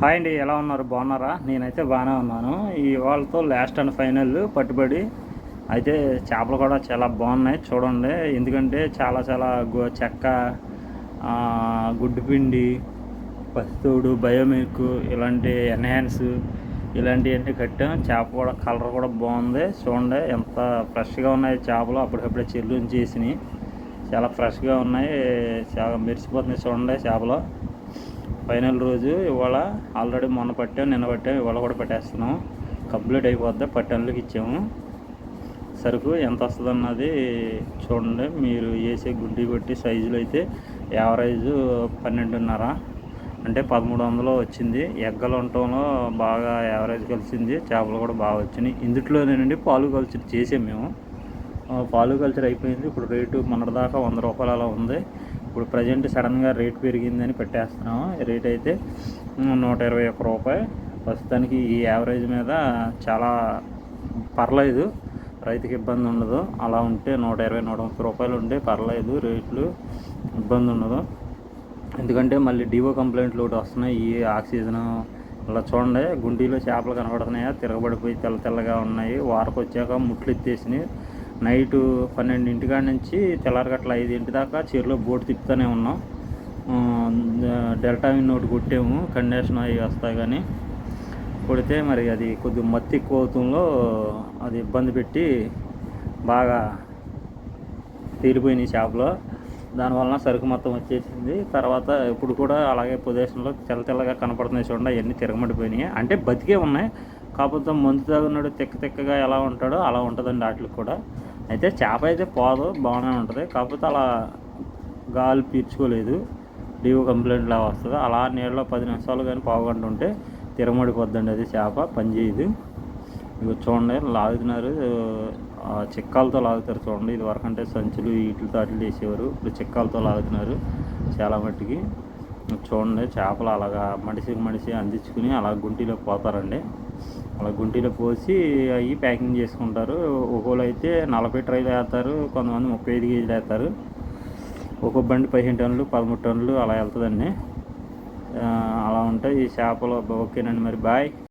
Hi అండి ఎలా ఉన్నారు? బాగున్నారా? నేనైతే బాగానే ఉన్నాను. ఇవాళతో లాస్ట్ అండ్ ఫైనల్ పట్టుబడి అయితే చేపలు కూడా చాలా బాగున్నాయి చూడండి. ఎందుకంటే చాలా చాలా గో చెక్క గుడ్డుపిండి గుడ్డు పిండి పసితోడు బయోమిక్ ఇలాంటి ఎన్హాన్స్ ఇలాంటివన్నీ కట్టాం. చేప కూడా కలర్ కూడా బాగుంది. చూడండి ఎంత ఫ్రెష్గా ఉన్నాయి చేపలు. అప్పటికప్పుడే చెల్లు చేసినాయి చాలా ఫ్రెష్గా ఉన్నాయి. చాలా మెరిసిపోతున్నాయి చూడండి చేపలు. ఫైనల్ రోజు ఇవాళ ఆల్రెడీ మొన్న పట్టాం నిన్న పట్టాం ఇవాళ కూడా పెట్టేస్తున్నాం. కంప్లీట్ అయిపోద్ది పట్టణలకు ఇచ్చాము. సరుకు ఎంత వస్తుంది అన్నది చూడండి. మీరు వేసే గుడ్డి బట్టి సైజులు అయితే యావరేజ్ పన్నెండున్నర అంటే పదమూడు వందలు వచ్చింది. ఎగ్గలు ఉండటంలో బాగా యావరేజ్ కలిసింది చేపలు కూడా బాగా వచ్చినాయి. ఇందుట్లోనేనండి పాలు కల్చర్ చేసాం మేము. పాలు కల్చర్ అయిపోయింది. ఇప్పుడు రేటు మొన్నటిదాకా వంద రూపాయలు అలా ఉంది. ఇప్పుడు ప్రజెంట్ సడన్గా రేట్ పెరిగిందని పెట్టేస్తున్నాము. రేట్ అయితే నూట ఇరవై ఒక్క రూపాయి ప్రస్తుతానికి ఈ యావరేజ్ మీద చాలా పర్లేదు. రైతుకి ఇబ్బంది ఉండదు. అలా ఉంటే నూట ఇరవై నూట ముప్పై రూపాయలు ఉంటే పర్లేదు. రేట్లు ఇబ్బంది ఉండదు. ఎందుకంటే మళ్ళీ డివో కంప్లైంట్లు ఒకటి వస్తున్నాయి. ఈ ఆక్సిజన్ ఇలా చూడండి. గుండీలో చేపలు కనబడుతున్నాయా? తిరగబడిపోయి తెల్ల తెల్లగా ఉన్నాయి. వారకు వచ్చాక ముట్లు ఎత్తేసినాయి. నైట్ పన్నెండింటి కాడ నుంచి తెల్లారగట్ల ఐదింటి దాకా చీరలో బోట్ తిప్పుతూనే ఉన్నాం. డెల్టా విన్ ఒకటి కొట్టాము కండిషన్ అవి వస్తాయి కానీ. కొడితే మరి అది కొద్దిగా మత్తి ఎక్కువ అవుతుందో అది ఇబ్బంది పెట్టి బాగా తీరిపోయినాయి చేపలో. దానివలన సరుకు మొత్తం వచ్చేసింది. తర్వాత ఇప్పుడు కూడా అలాగే పొజిషన్లో తెల్ల తెల్లగా కనపడుతున్నాయి చూడండి అవన్నీ తిరగమడిపోయినాయి. అంటే బతికే ఉన్నాయి. కాకపోతే మందు తాగున్నాడు తిక్క తిక్కగా ఎలా ఉంటాడో అలా ఉంటుందండి వాటికి కూడా. అయితే చేప అయితే పోదు బాగానే ఉంటుంది. కాకపోతే అలా గాలి పీల్చుకోలేదు. డీవో కంప్లైంట్ లా వస్తుంది. అలా నీళ్ళలో పది నిమిషాలు కానీ పావుగంట తిరమడిపోద్దండి అది చేప పనిచేయదు ఇవి చూడండి లాగుతున్నారు. చిక్కాలతో లాగుతారు చూడండి. ఇది వరకు అంటే సంచులు వీటితో అట్లు వేసేవారు. ఇప్పుడు చిక్కాలతో లాగుతున్నారు. చాలా మట్టుకి. చూడండి చేపలు అలాగా మడిసి మడిసి అందించుకుని అలా గుంటిలో పోతారండి. అలా గుంటిలో పోసి అవి ప్యాకింగ్ చేసుకుంటారు. ఒక్కోళ్ళు అయితే నలభై ట్రైలు వేస్తారు కొంతమంది ముప్పై ఐదు కేజీలు వేస్తారు ఒక్కొక్క బండి పదిహేను టన్నులు పదమూడు టన్నులు అలా వెళ్తుందండి. అలా ఉంటాయి ఈ చేపలు. ఓకేనండి మరి బాయ్.